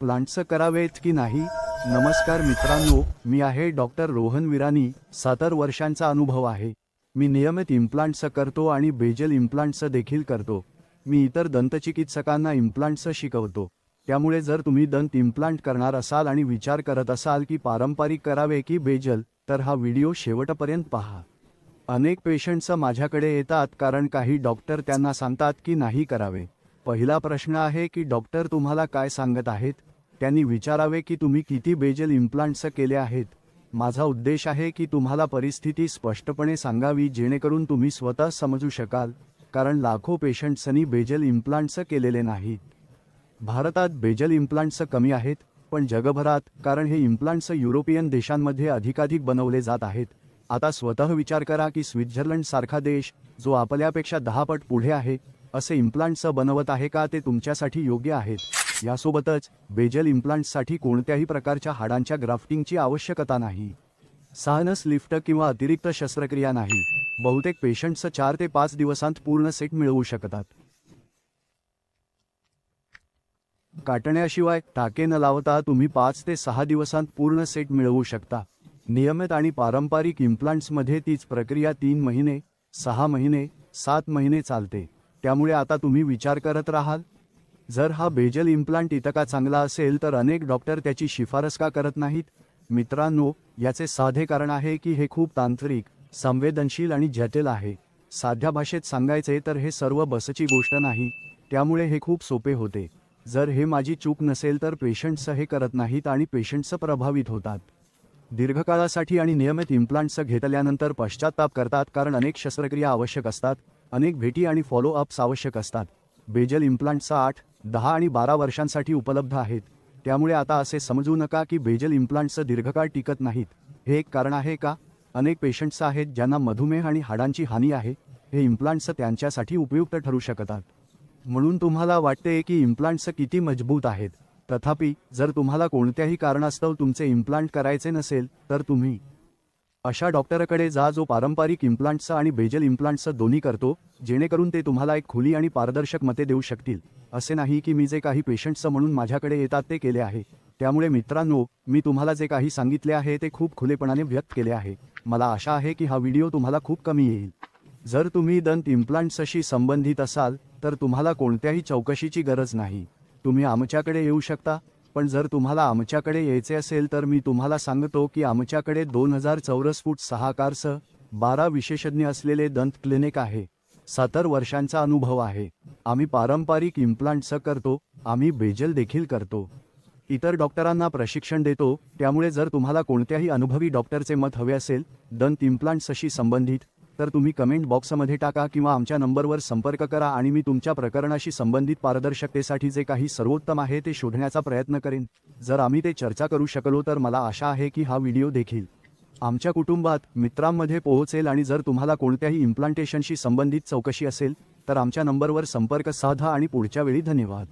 प्लांटचं करावेत की नाही? नमस्कार मित्रांनो मी आहे डॉक्टर रोहन विरानी सत्तर वर्षांचा अनुभव आहे. मी नियमित इम्प्लांटचं करतो आणि बेजल इम्प्लांटचं देखील करतो. मी इतर दंतचिकित्सकांना इम्प्लांटचं शिकवतो. त्यामुळे जर तुम्ही दंत इम्प्लांट करणार असाल आणि विचार करत असाल की पारंपरिक करावे की बेजल तर हा व्हिडिओ शेवटपर्यंत पहा. अनेक पेशंट्स माझ्याकडे येतात कारण काही डॉक्टर त्यांना सांगतात की नाही करावे. पहिला प्रश्न आहे की डॉक्टर तुम्हाला काय सांगत आहेत? त्यांनी विचारावे की तुम्ही किती बेजल इम्प्लांट्स केले आहेत. माझा उद्देश आहे की तुम्हाला परिस्थिती स्पष्टपणे सांगावी जेणेकरून तुम्ही स्वतः समजू शकाल. कारण लाखो पेशंट्सनी बेजल इम्प्लांट्स केलेले नाहीत. भारतात बेजल इम्प्लांट्स कमी आहेत पण जगभरात कारण हे इम्प्लांट्स युरोपियन देशांमध्ये अधिकाधिक बनवले जात आहेत. आता स्वतः विचार करा की स्वित्झर्लंड सारखा देश जो आपल्यापेक्षा दहा पट पुढे आहे असे इम्प्लांट्स बनवत आहे का ते तुमच्यासाठी योग्य आहेत. यासोबतच बेजल इम्प्लांट्ससाठी कोणत्याही प्रकारच्या हाडांच्या ग्राफ्टिंगची आवश्यकता नाही. सहनस लिफ्ट किंवा अतिरिक्त शस्त्रक्रिया नाही. बहुतेक पेशंट्स चार ते पाच दिवसांत पूर्ण सेट मिळवू शकतात. काटण्याशिवाय टाके न लावता तुम्ही पाच ते सहा दिवसांत पूर्ण सेट मिळवू शकता. नियमित आणि पारंपरिक इम्प्लांट्समध्ये तीच प्रक्रिया तीन महिने सहा महिने सात महिने चालते. त्यामुळे आता तुम्ही विचार करत राहाल? जर हा बेजल इम्प्लांट इतका चांगला असेल तर अनेक डॉक्टर त्याची शिफारस का करत नाहीत? मित्रांनो याचे साधे कारण आहे की हे खूप तांत्रिक संवेदनशील आणि जटिल आहे. साध्या भाषेत सांगायचे तर हे सर्व बसची गोष्ट नाही त्यामुळे हे खूप सोपे होते. जर हे माझी चूक नसेल तर पेशंट्स हे करत नाहीत आणि पेशंट्स प्रभावित होतात. दीर्घकाळासाठी आणि नियमित इम्प्लांट्स घेतल्यानंतर पश्चाताप करतात कारण अनेक शस्त्रक्रिया आवश्यक असतात अनेक भेटी आणि फॉलोअप्स आवश्यक असतात. बेजल इम्प्लांट्स आठ दहा आणि बारा वर्षांसाठी उपलब्ध आहेत. त्यामुळे आता असे समजू नका की बेजल इम्प्लांट्सचं दीर्घकाळ टिकत नाहीत. हे एक कारण आहे का? अनेक पेशंट्स आहेत ज्यांना मधुमेह आणि हाडांची हानी आहे. हे इम्प्लांट्स त्यांच्यासाठी उपयुक्त ठरू शकतात. म्हणून तुम्हाला वाटते की इम्प्लांट्स किती मजबूत आहेत. तथापि जर तुम्हाला कोणत्याही कारणास्तव तुमचे इम्प्लांट करायचे नसेल तर तुम्ही अशा डॉक्टरकडे जा जो पारंपरिक इम्प्लांट्स आणि बेजल इम्प्लांट्स दोन्ही करतो जेणेकरून ते तुम्हाला एक खुली आणि पारदर्शक मते देऊ शकतील. असे नाही की मी जे काही पेशंटचं म्हणून माझ्याकडे येतात ते केले आहे. त्यामुळे मित्रांनो मी तुम्हाला जे काही सांगितले आहे ते खूप खुलेपणाने व्यक्त केले आहे. मला आशा आहे की हा व्हिडिओ तुम्हाला खूप कमी येईल. जर तुम्ही दंत इम्प्लांट्सशी संबंधित असाल तर तुम्हाला कोणत्याही चौकशीची गरज नाही. तुम्ही आमच्याकडे येऊ शकता. पण जर तुम्हाला आमच्याकडे यायचे असेल तर मी तुम्हाला सांगतो की आमच्याकडे दोन हजार चौरस फूट सहा बारा विशेषज्ञ असलेले दंत क्लिनिक आहे. सत्तर वर्षांचा अनुभव आहे. आम्ही पारंपरिक इम्प्लांट्स करतो. आम्ही बेजल देखील करतो. इतर डॉक्टरांना प्रशिक्षण देतो. त्यामुळे जर तुम्हाला कोणत्याही अनुभवी डॉक्टरचे मत हवे असेल दंत इम्प्लांट्सशी संबंधित तर तुम्ही कमेंट बॉक्समध्ये टाका किंवा आमच्या नंबरवर संपर्क करा आणि मी तुमच्या प्रकरणाशी संबंधित पारदर्शकतेसाठी जे काही सर्वोत्तम आहे ते शोधण्याचा प्रयत्न करेन. जर आम्ही ते चर्चा करू शकलो तर मला आशा आहे की हा व्हिडिओ देखील आमच्या कुटुंबात मित्रांमध्ये पोहोचेल आणि जर तुम्हाला कोणत्याही इम्प्लांटेशनशी संबंधित चौकशी असेल तर आमच्या नंबरवर संपर्क साधा आणि पुढच्या वेळी धन्यवाद.